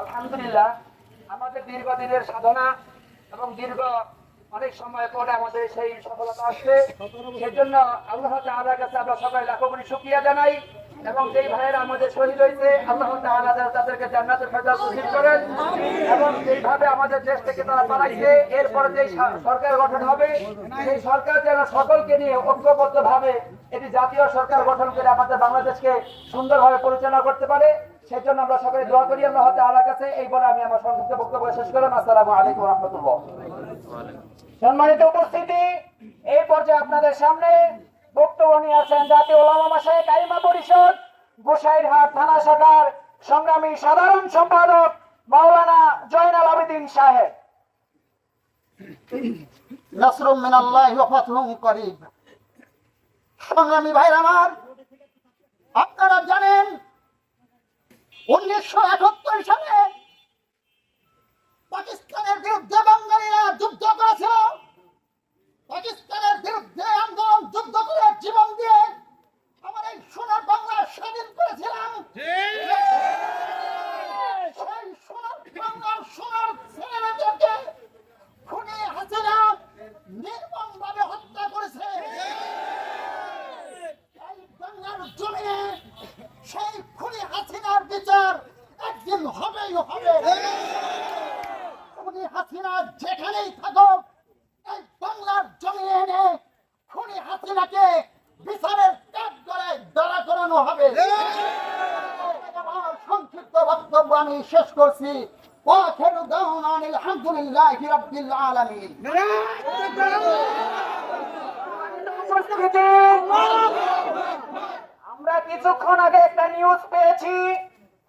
আলহামদুলিল্লাহ, আমাদের দীর্ঘদিনের সাধনা এবং দীর্ঘ অনেক সময় পরে আমাদের সেই সফলতা আল্লাহ আমরা সবাই জানাই এবং যেই আমাদের আল্লাহ তাদেরকে এবং আমাদের দেশ থেকে তারা পালাইছে, এরপরে যে সরকার গঠন হবে সকলকে নিয়ে এটি জাতীয় সরকার গঠন করে আমাদের বাংলাদেশকে সুন্দরভাবে পরিচালনা করতে পারে। সেই জন্য আমরা সকলে দোয়া করি, আল্লাহ তাআলার কাছে। এই বলে আমি আমার সংক্ষিপ্ত বক্তব্য শেষ করলাম। আসসালামু আলাইকুম রহমতুল্লাহ। সম্মানিত উপস্থিতি, এই পর্যায়ে আপনাদের সামনে বক্তব্য নিয়ে আছেন জাতীয় ওলামা মাসায় কাইমা পরিষদ, গোসাইরহাট থানা শাখার সংগ্রামী সাধারণ সম্পাদক মাওলানা জয়নাল আবেদিন সাহেব। নাসরুম মিনাল্লাহি ওয়া ফাতহুম করিব সংগ্রামী ভাইরা আমার, আপনারা জানেন উনিশশো একাত্তর সালে পাকিস্তানের বিরুদ্ধে বাঙালিরা যুদ্ধ করেছিল। পাকিস্তানের বিরুদ্ধে আন্দোলন যুদ্ধ করে জীবন দিয়ে আমার এই সোনার বাংলা স্বাধীন করেছিলাম। খুনি হাসিনা নির্মমভাবে হত্যা করেছে। বাংলার জমিনে সেই খুনি হাসিনার বিচার একদিন হবেই হবে খুনি হাসিনা যেখানেই থাকুক এই বাংলার জমিনে এনে খুনি হাসিনাকে বিচারের কাঠ গড়ায় দাঁড়া করানো হবে আমার সংক্ষিপ্ত বক্তব্য আমি শেষ করছি واخر دعوانا أن الحمد لله رب العالمين উপস্থিতি আমরা কিছুক্ষণ আগে একটা নিউজ পেয়েছি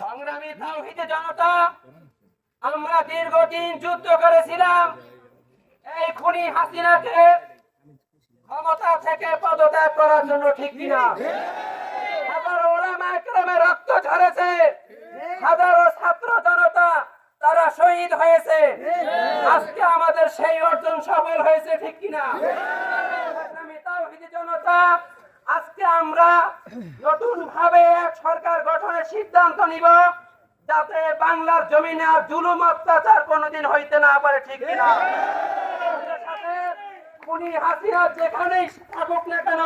সংগ্রামী তাওহীদে জনতা, আমরা দীর্ঘদিন যুদ্ধ করেছিলাম। এই খুনি হাসিনাকে ক্ষমতা থেকে পদত্যাগ করার জন্য ঠিক কিনা? হাজারো ওলামা একরামের রক্ত ঝরেছে। হাজারো ছাত্র জনতা তারা শহীদ হয়েছে। আজকে আমাদের সেই অর্জন সফল হয়েছে ঠিক কিনা আমি তাওহীদি জনতা আজকে আমরা নতুন ভাবে এক সরকার গঠনের সিদ্ধান্ত নিব যাতে বাংলার জমিনে আর জুলুম অত্যাচার কোনোদিন হইতে না পারে, ঠিক কিনা উনি হাসিনা যেখানেই থাকুক না কেন,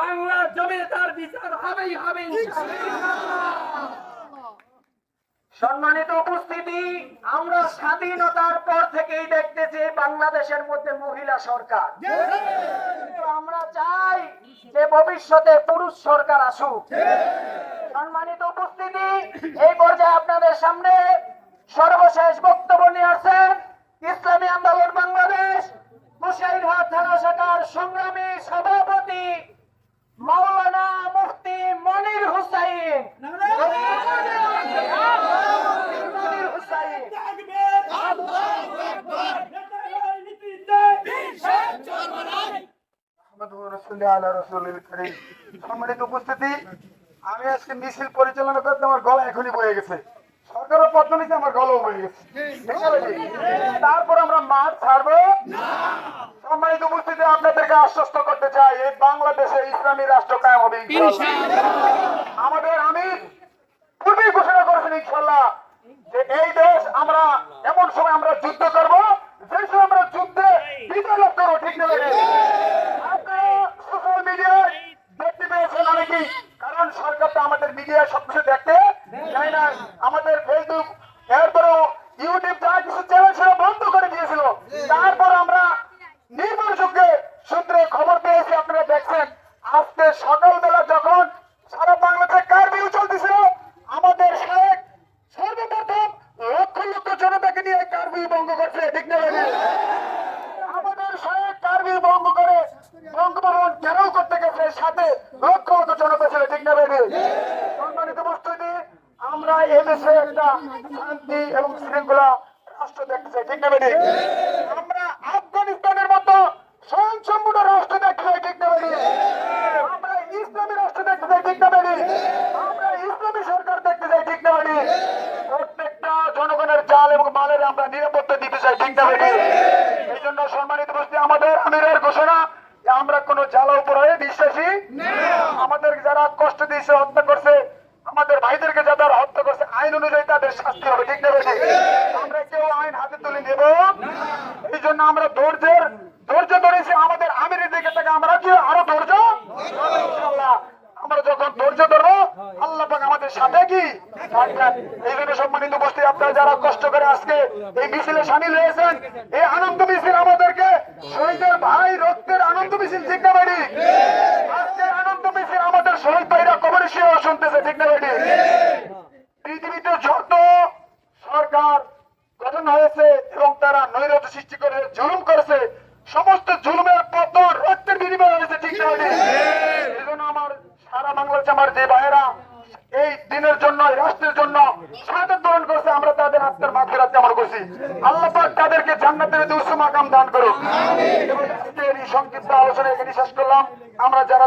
বাংলার জমিনে তার বিচার হবেই হবে। সম্মানিত উপস্থিতি, আমরা স্বাধীনতার পর থেকেই দেখতেছি বাংলাদেশের মধ্যে মহিলা সরকার। আমরা চাই যে ভবিষ্যতে পুরুষ সরকার আসুক। সম্মানিত উপস্থিতি, এই পর্যায়ে আপনাদের সামনে সর্বশেষ বক্তব্য নিয়ে আসেন ইসলামী আন্দোলন বাংলাদেশ মুসাইরহাট থানা শাখার সংগ্রামী সভাপতি মাওলানা মুফতি মনির হুসাইন মনির হুসাইন সম্মানিত উপস্থিতি, আমি আজকে মিছিল পরিচালনা করতে আমার গলা এখনই বয়ে গেছে। আমার গলাও বয়ে গেছে। তারপর আমরা ছাড়বো। সম্মানিত উপস্থিতি, আপনাদেরকে আশ্বস্ত করতে চাই, এই বাংলাদেশে ইসলামী রাষ্ট্র কায়েম হবে আমাদের আমির পূর্বেই ঘোষণা করেছেন ইনশাল্লাহ যে এই দেশ আমরা, এমন সময় আমরা যুদ্ধ করব, যে সময় আমরা যুদ্ধে বিজয় লাভ করব ঠিক না লাগে আপনারা সোশ্যাল মিডিয়ায় দেখতে পেয়েছেন অনেকেই কারণ সরকার তো আমাদের মিডিয়ায় সবকিছু দেখতে চায় না আমাদের ফেসবুক এরপরেও ইউটিউব যা কিছু চ্যানেল ছিল বন্ধ করে দিয়েছিল তারপর আমরা নির্ভরযোগ্য সূত্রে খবর পেয়েছি আপনারা দেখছেন আজকে সকালবেলা যখন সারা বাংলাদেশে কারফিউ চলতেছিল আমাদের শেখ সর্বপ্রথম লক্ষ লক্ষ জনতাকে নিয়ে কারফিউ কার্বি ভঙ্গ করছে ঠিক না বেটি আমাদের শহীদ কার্বি ভঙ্গ করে বঙ্গভবন ঘেরাও করতে গেছে সাথে লক্ষ লক্ষ জনতা ছিল ঠিক না বেটি সম্মানিত উপস্থিতি আমরা এদেশে একটা শান্তি এবং শৃঙ্খলা রাষ্ট্র দেখতে চাই ঠিক না আমরা আফগানিস্তানের মতো স্বয়ংসম্পূর্ণ রাষ্ট্র দেখতে চাই ঠিক না আমরা ইসলামী রাষ্ট্র দেখতে চাই ঠিক না আমরা ইসলামী সরকার দেখতে চাই ঠিক না প্রত্যেকটা জনগণের জাল এবং মালের আমরা নিরাপত্তা দিতে চাই ঠিক না এই জন্য সম্মানিত উপস্থিতি আমাদের আমিরের ঘোষণা যে আমরা কোন জ্বালা উপরে বিশ্বাসী। আমাদের যারা কষ্ট দিয়েছে হত্যা করছে আমাদের ভাইদেরকে করছে আইন অনুযায়ী তাদের শাস্তি হবে ঠিক না বেটি আমরা কেউ আইন হাতে তুলে নেব? এই জন্য আমরা ধৈর্যের ধৈর্য ধরেছি আমাদের আমিরের দিকে থেকে আমরা কি আরও ধৈর্য? আমরা যখন ধৈর্য ধরবো আল্লাহ পাক আমাদের সাথে কি? এই জন্য সম্মানিত উপস্থিত আপনারা যারা কষ্ট করে আজকে এই মিছিলে সামিল হয়েছেন এই আনন্দ মিছিল আমাদেরকে শহীদের ভাই রক্তের আনন্দ মিছিল ঠিক না বাড়ি আজকে আনন্দ মিছিল আমাদের শহীদ ভাইরা কবরে শুনতেছে ঠিক না বাড়ি পৃথিবীতে যত সরকার গঠন হয়েছে এবং তারা নৈরাজ্য সৃষ্টি করে, জুলুম করেছে, সমস্ত জুলুমের পতন রক্তের বিনিময় হয়েছে, ঠিক এই জন্য আমার সারা বাংলাদেশে আমার যে ভাইয়েরা, এই দিনের জন্য রাষ্ট্রের জন্য করছে, আমরা তাদের আত্মার মাধ্যমে কামনা করছি। আল্লাহ তাদেরকে জান্নাতের উচ্চ মাকাম দান করুক। এই সংক্ষিপ্ত আলোচনা এখানে শেষ করলাম। আমরা যারা